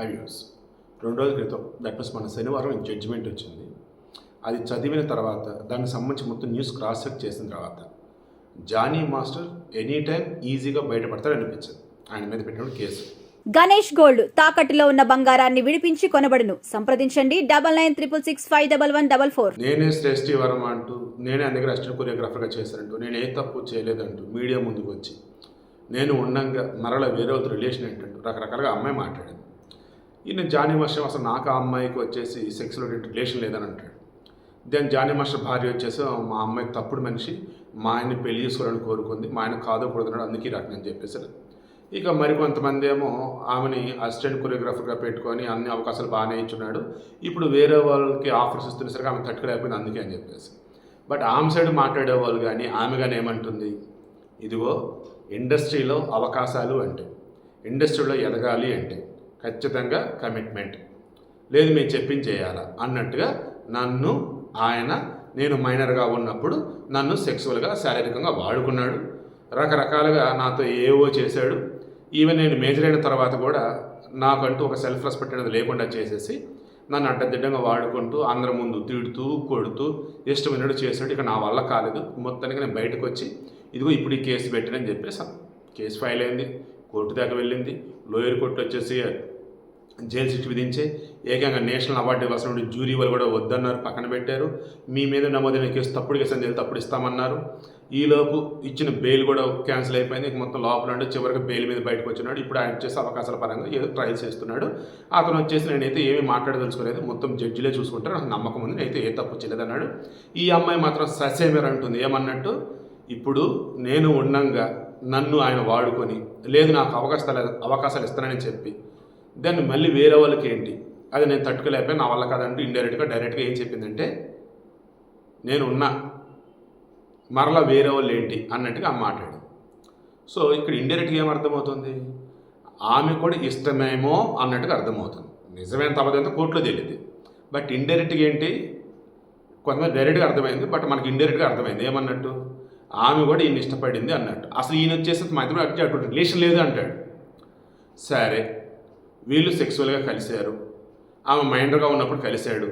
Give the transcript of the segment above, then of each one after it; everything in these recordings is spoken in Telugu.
హై వ్యూస్ రెండు రోజుల క్రితం దట్ మీన్స్ మన శనివారం జడ్జిమెంట్ వచ్చింది. అది చదివిన తర్వాత దానికి సంబంధించి మొత్తం న్యూస్ క్రాస్ చెక్ చేసిన తర్వాత జానీ మాస్టర్ ఎనీ టైం ఈజీగా బయటపడతాడు అనిపించింది ఆయన మీద పెట్టిన కేసు. గణేష్ గోల్డ్ తాకట్టులో ఉన్న బంగారాన్ని విడిపించి కొనబడును. సంప్రదించండి. Double nine triple six five double one double four. నేనే శ్రేష్ఠి వర్మ అంటూ నేనే దగ్గర అసిస్టెంట్ కొరియోగ్రాఫర్గా చేశానంటూ నేను ఏ తప్పు చేయలేదంటూ మీడియా ముందుకు వచ్చి నేను ఉండంగా మరల వేరే రిలేషన్ ఏంటంటూ రకరకాలుగా అమ్మాయి మాట్లాడింది. ఈయన జానీ మాస్టర్ అసలు నాకు ఆ అమ్మాయికి వచ్చేసి సెక్స్లో రిలేషన్ లేదని అంటాడు. దెన్ జానీ మాస్టర్ భార్య వచ్చేసి మా అమ్మాయి తప్పుడు మనిషి మా ఆయన్ని పెళ్ళి చేసుకోవాలని కోరుకుంది మా ఆయన కాదకూడదన్నాడు అందుకే ఈ అని చెప్పేసి ఇక మరికొంతమంది ఏమో ఆమెని అసిస్టెంట్ కొరియోగ్రాఫర్గా పెట్టుకొని అన్ని అవకాశాలు బాగానే ఇచ్చున్నాడు. ఇప్పుడు వేరే వాళ్ళకి ఆఫర్స్ ఇస్తున్నసరికి ఆమె తట్టుకోలేకపోయింది అందుకే అని చెప్పేసి. బట్ ఆమె సైడ్ మాట్లాడే వాళ్ళు కానీ ఆమె కానీ ఏమంటుంది? ఇదిగో ఇండస్ట్రీలో అవకాశాలు అంటే ఇండస్ట్రీలో ఎదగాలి అంటే ఖచ్చితంగా కమిట్మెంట్ లేదు మేము చెప్పింది చేయాలా? అన్నట్టుగా నన్ను ఆయన నేను మైనర్గా ఉన్నప్పుడు నన్ను సెక్సువల్గా శారీరకంగా వాడుకున్నాడు. రకరకాలుగా నాతో ఏవో చేశాడు. ఈవెన్ నేను మేజర్ అయిన తర్వాత కూడా నాకంటూ ఒక సెల్ఫ్ రెస్పెక్ట్ అనేది లేకుండా చేసేసి నన్ను అడ్డదిడ్డంగా వాడుకుంటూ అందరి ముందు తిడుతూ కొడుతూ ఇష్టమైనడు చేసాడు ఇక నా వల్ల కాలేదు. మొత్తానికి నేను బయటకు వచ్చి ఇదిగో ఇప్పుడు ఈ కేసు పెట్టినని చెప్పేసాను కేసు ఫైల్ అయింది. కోర్టు దాకా వెళ్ళింది. లోయర్ కోర్టు వచ్చేసి జైలు శిక్ష విధించే ఏకంగా నేషనల్ అవార్డు ఇవ్వాల్సిన జ్యూరీ వాళ్ళు కూడా వద్దన్నారు పక్కన పెట్టారు. మీ మీద నమోదైన కేసు తప్పుడు కేసు అని తప్పుడు ఇస్తామన్నారు. ఈలోపు ఇచ్చిన బెయిల్ కూడా క్యాన్సిల్ అయిపోయింది. ఇక మొత్తం లోపల ఉండి చివరికి బెయిల్ మీద బయటకు వచ్చినాడు. ఇప్పుడు ఆయన చేసే అవకాశాల పరంగా ఏదో ట్రయల్ చేస్తున్నాడు. అతను వచ్చేసి నేనైతే ఏమీ మాట్లాడదలుచుకోలేదు. మొత్తం జడ్జిలే చూసుకుంటారు. నాకు నమ్మకం ఉంది. నేనైతే ఏ తప్పు చేయలేదన్నాడు. ఈ అమ్మాయి మాత్రం ససేమేర్ అంటుంది. ఏమన్నట్టు? ఇప్పుడు నేను ఉండంగా నన్ను ఆయన వాడుకొని లేదు నాకు అవకాశాలు అవకాశాలు ఇస్తానని చెప్పి దాన్ని మళ్ళీ వేరే వాళ్ళకి ఏంటి? అది నేను తట్టుకోలేకపోయి నా వల్ల కాదంటూ ఇండైరెక్ట్గా డైరెక్ట్గా ఏం చెప్పిందంటే నేను ఉన్నా మరలా వేరే వాళ్ళు ఏంటి? అన్నట్టుగా మాట్లాడు సో ఇక్కడ ఇండైరెక్ట్గా ఏం అర్థమవుతుంది? ఆమె కూడా ఇష్టమేమో అన్నట్టుగా అర్థమవుతుంది. నిజమైన అబద్ధంతో కోర్టులో తెలియదు బట్ ఇండైరెక్ట్గా ఏంటి? కొంతమంది డైరెక్ట్గా అర్థమైంది బట్ మనకి ఇండైరెక్ట్గా అర్థమైంది. ఏమన్నట్టు? ఆమె కూడా ఈయన ఇష్టపడింది అన్నట్టు. అసలు ఈయన వచ్చేసి మా ఇద్దరు అటువంటి రిలేషన్ లేదు అంటాడు. సరే వీళ్ళు సెక్సువల్గా కలిశారు. ఆమె మైండర్గా ఉన్నప్పుడు కలిశాడు.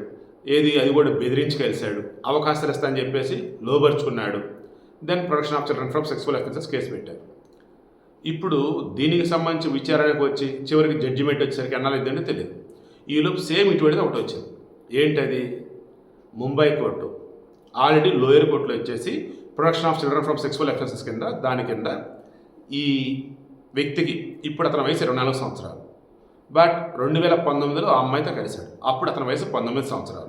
ఏది అది కూడా బెదిరించి కలిశాడు. అవకాశాలు ఇస్తా అని చెప్పేసి లోబరుచుకున్నాడు. Then protection of children from sexual offences case పెట్టారు. ఇప్పుడు దీనికి సంబంధించి విచారణకు వచ్చి చివరికి జడ్జిమెంట్ వచ్చేసరికి అన్నాలేదంటే తెలియదు. ఈలోపు సేమ్ ఇటువంటిది ఒకటి వచ్చింది. ఏంటది? ముంబై కోర్టు. ఆల్రెడీ లోయర్ కోర్టులో వచ్చేసి protection of children from sexual offences కింద దాని కింద ఈ వ్యక్తికి ఇప్పుడు అతని వయసు ఇరవై నాలుగు సంవత్సరాలు. బట్ రెండు వేల పంతొమ్మిదిలో ఆ అమ్మాయితో కలిశాడు. అప్పుడు అతని వయసు పంతొమ్మిది సంవత్సరాలు.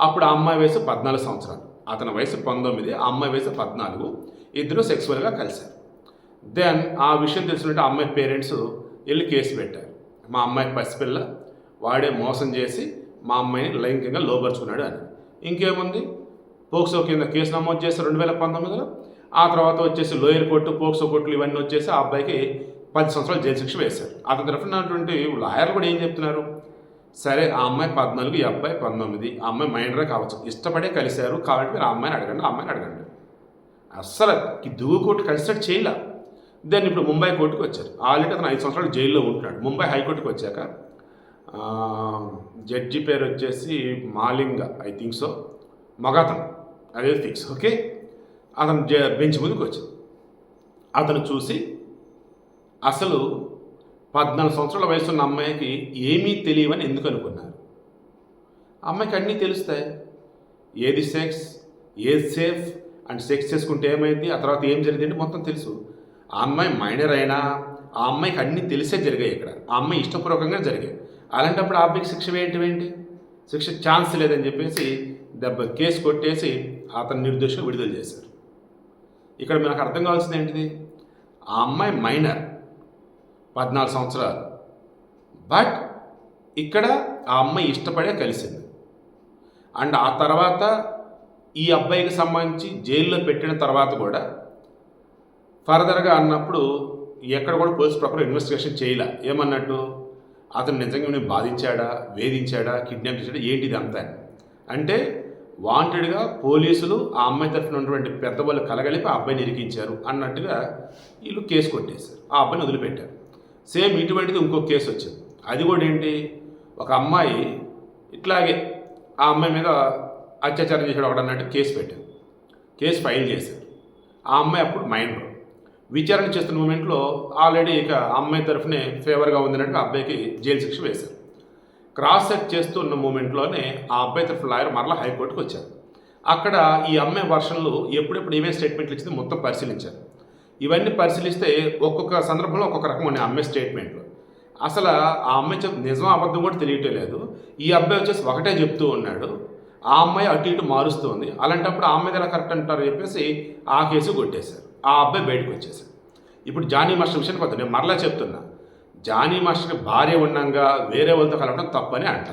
అప్పుడు ఆ అమ్మాయి వయసు పద్నాలుగు సంవత్సరాలు. అతని వయసు పంతొమ్మిది ఆ అమ్మాయి వయసు పద్నాలుగు. ఇద్దరు సెక్సువల్గా కలిశారు. దెన్ ఆ విషయం తెలిసినట్టు ఆ అమ్మాయి పేరెంట్స్ వెళ్ళి కేసు పెట్టారు. మా అమ్మాయి పసిపిల్ల వాడే మోసం చేసి మా అమ్మాయిని లైంగికంగా లోపరుచుకున్నాడు అని. ఇంకేముంది? పోక్సో కింద కేసు నమోదు చేసి రెండు వేల పంతొమ్మిదిలో. ఆ తర్వాత వచ్చేసి లోయర్ కోర్టు పోక్సో కోర్టులు ఇవన్నీ వచ్చేసి ఆ అబ్బాయికి పది సంవత్సరాలు జైలు శిక్ష వేశారు. అతని తరఫున ఉన్నటువంటి లాయర్లు కూడా ఏం చెప్తున్నారు? సరే ఆ అమ్మాయి పద్నాలుగు ఈ అబ్బాయి పంతొమ్మిది ఆ అమ్మాయి మైండరే కావచ్చు. ఇష్టపడే కలిశారు కాబట్టి మీరు ఆ అమ్మాయిని అడగండి ఆ అమ్మాయిని అడగండి. అస్సలు దువ్వు కోర్టు కన్సిడర్ చేయలే? దాన్ని ఇప్పుడు ముంబై కోర్టుకు వచ్చారు. ఆల్రెడీ అతను ఐదు సంవత్సరాలు జైల్లో ఉంటున్నాడు. ముంబై హైకోర్టుకు వచ్చాక జడ్జి పేరు వచ్చేసి మాలింగ ఐ థింక్ సో. మగతను. అదే ఫిక్స్ ఓకే? అతను జ బెంచ్ ముందుకు వచ్చింది అతను చూసి అసలు పద్నాలుగు సంవత్సరాల వయసు ఉన్న అమ్మాయికి ఏమీ తెలియవని ఎందుకు అనుకున్నారు? అమ్మాయికి అన్నీ తెలుస్తాయి. ఏది సెక్స్ ఏది సేఫ్ అండ్ సెక్స్ చేసుకుంటే ఏమైంది ఆ తర్వాత ఏం జరిగింది మొత్తం తెలుసు. ఆ అమ్మాయి మైనర్ అయినా ఆ అమ్మాయికి అన్నీ తెలిసే జరిగాయి ఇక్కడ. ఆ అమ్మాయి ఇష్టపూర్వకంగా జరిగాయి. అలాంటప్పుడు ఆ అబ్బాయికి శిక్ష వేయటమేంటి ఏంటి శిక్ష ఛాన్స్ లేదని చెప్పేసి దెబ్బ కేసు కొట్టేసి అతను నిర్దోషం విడుదల చేశారు. ఇక్కడ మనకు అర్థం కావాల్సింది ఏంటిది? ఆ అమ్మాయి మైనర్. పద్నాలుగు సంవత్సరాలు. బట్ ఇక్కడ ఆ అమ్మాయి ఇష్టపడే కలిసింది. అండ్ ఆ తర్వాత ఈ అబ్బాయికి సంబంధించి జైల్లో పెట్టిన తర్వాత కూడా ఫర్దర్గా అన్నప్పుడు ఎక్కడ కూడా పోలీస్ ప్రాపర్ ఇన్వెస్టిగేషన్ చేయలే. ఏమన్నట్టు? అతను నిజంగా నేను బాధించాడా? వేధించాడా? కిడ్నాప్ చేశాడా? ఏంటిది అంతా అంటే వాంటెడ్గా పోలీసులు ఆ అమ్మాయి తరఫున ఉన్నటువంటి పెద్దవాళ్ళు కలగలిపి ఆ అబ్బాయిని ఇరికించారు అన్నట్టుగా వీళ్ళు కేసు కొట్టేశారు. ఆ అబ్బాయిని వదిలిపెట్టారు. సేమ్ ఇటువంటిది ఇంకో కేసు వచ్చింది. అది కూడా ఏంటి? ఒక అమ్మాయి ఇట్లాగే ఆ అమ్మాయి మీద అత్యాచారం చేశాడు ఒకడు అన్నట్టు కేసు పెట్టారు కేసు ఫైల్ చేశారు ఆ అమ్మాయి అప్పుడు మైండ్ విచారణ చేస్తున్న మూమెంట్లో ఆల్రెడీ ఇక అమ్మాయి తరఫునే ఫేవర్గా ఉందన్నట్టు ఆ అబ్బాయికి జైలు శిక్ష వేశారు. క్రాస్ చెక్ చేస్తున్న మూమెంట్లోనే ఆ అబ్బాయి తరఫు లాయర్ మరలా హైకోర్టుకు వచ్చారు. అక్కడ ఈ అమ్మాయి వర్షన్లు ఎప్పుడెప్పుడు ఏమేమి స్టేట్మెంట్లు ఇచ్చింది మొత్తం పరిశీలించారు. ఇవన్నీ పరిశీలిస్తే ఒక్కొక్క సందర్భంలో ఒక్కొక్క రకం ఉన్నాయి అమ్మాయి స్టేట్మెంట్లు. అసలు ఆ అమ్మాయి చెప్ నిజం అబద్ధం కూడా తెలియటం లేదు. ఈ అబ్బాయి వచ్చేసి ఒకటే చెప్తూ ఉన్నాడు. ఆ అమ్మాయి అటు ఇటు మారుస్తుంది. అలాంటప్పుడు ఆ అమ్మాయి ఎలా కరెక్ట్ అంటారు చెప్పేసి ఆ కేసు కొట్టేశారు. ఆ అబ్బాయి బయటకు వచ్చేసారు ఇప్పుడు జానీ మాస్టర్ విషయానికి పోతే నేను మరలా చెప్తున్నా. జానీ మాస్టర్కి భార్య ఉండంగా వేరే వాళ్ళతో కలవడం తప్పని అంట.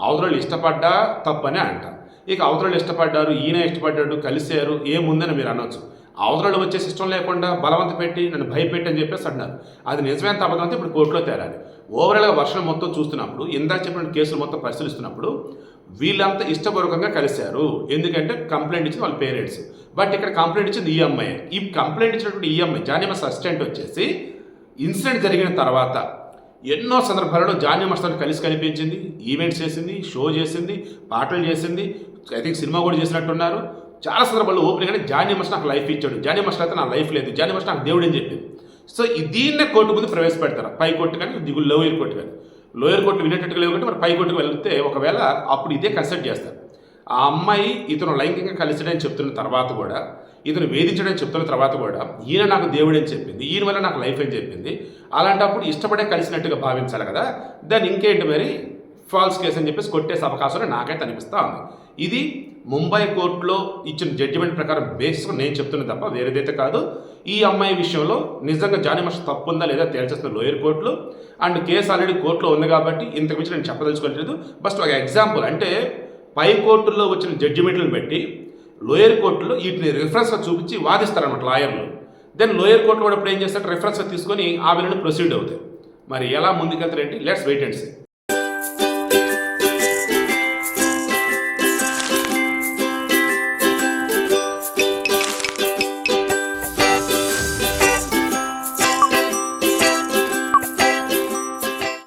అవతల ఇష్టపడ్డా తప్పని అంట. ఇక అవతల ఇష్టపడ్డారు ఈయన ఇష్టపడ్డాడు కలిశారు ఏముందని మీరు అనొచ్చు. అవతల వచ్చేసి ఇష్టం లేకుండా బలవంత పెట్టి నన్ను భయపెట్టి అని చెప్పేసి అన్నారు అది నిజమైన అబద్ధం అంటే ఇప్పుడు కోర్టులో తేరాలి. ఓవరాల్గా వర్షం మొత్తం చూస్తున్నప్పుడు ఇందాక చెప్పిన కేసులు మొత్తం పరిశీలిస్తున్నప్పుడు వీళ్ళంతా ఇష్టపూర్వకంగా కలిశారు. ఎందుకంటే కంప్లైంట్ ఇచ్చింది వాళ్ళ పేరెంట్స్. బట్ ఇక్కడ కంప్లైంట్ ఇచ్చింది ఈఎంఐ ఈ కంప్లైంట్ ఇచ్చినటువంటి ఈఎంఐ అమ్మాయి జానిమస్ అసిస్టెంట్ వచ్చేసి ఇన్సిడెంట్ జరిగిన తర్వాత ఎన్నో సందర్భాలలో జానియం మస్తాన్ కలిసి కనిపించింది. ఈవెంట్స్ చేసింది షో చేసింది పాటలు చేసింది. ఐ థింక్ సినిమా కూడా చేసినట్టున్నారు. చాలా సందర్భాల్లో ఓపెన్ కానీ జానీ మస్ట్ నాకు లైఫ్ ఇచ్చాడు. జానీ మస్ట్ అయితే నా లైఫ్ లేదు. జానీ మస్ట్ నాకు దేవుడు అని చెప్పింది సో ఈ దీన్నే కోర్టు ముందు ప్రవేశపెడతారు. పై కోర్టు కానీ దిగులు లోయర్ కోర్టు కానీ. లోయర్ కోర్టు వినేటట్టుగా లేవు కాబట్టి మరి పై కోర్టుకు వెళ్తే ఒకవేళ అప్పుడు ఇదే కన్సల్ట్ చేస్తారు. ఆ అమ్మాయి ఇతను లైంగికంగా కలిసడని చెప్తున్న తర్వాత కూడా ఇతను వేధించడని చెప్తున్న తర్వాత కూడా ఈయన నాకు దేవుడు అని చెప్పింది. ఈయన వల్ల నాకు లైఫ్ అని చెప్పింది. అలాంటప్పుడు ఇష్టపడే కలిసినట్టుగా భావించాలి కదా. దాన్ని ఇంకేంటి మరి? ఫాల్స్ కేసు అని చెప్పేసి కొట్టేసే అవకాశం నాకైతే అనిపిస్తూ ఉంది. ఇది ముంబై కోర్టులో ఇచ్చిన జడ్జిమెంట్ ప్రకారం బేసిస్గా నేను చెప్తున్నా తప్ప వేరేదైతే కాదు. ఈ అమ్మాయి విషయంలో నిజంగా జానీ తప్పు ఉందా లేదా తేల్చేస్తున్న లోయర్ కోర్టులు? అండ్ కేసు ఆల్రెడీ కోర్టులో ఉంది కాబట్టి ఇంతకు మించి నేను చెప్పదలుచుకోలేదు బస్ట్ ఒక ఎగ్జాంపుల్ అంటే పై కోర్టుల్లో వచ్చిన జడ్జిమెంట్లను బట్టి లోయర్ కోర్టులో వీటిని రిఫరెన్స్గా చూపించి వాదిస్తారనమాట లాయర్లు దెన్ లోయర్ కోర్టులో కూడా ఇప్పుడు ఏం చేస్తారు రిఫరెన్స్గా తీసుకొని ఆ బిల్లుని ప్రొసీడ్ అవుతాయి. మరి ఎలా ముందుకెళ్తారేంటి లెట్స్ వెయిట్ అండ్ సీ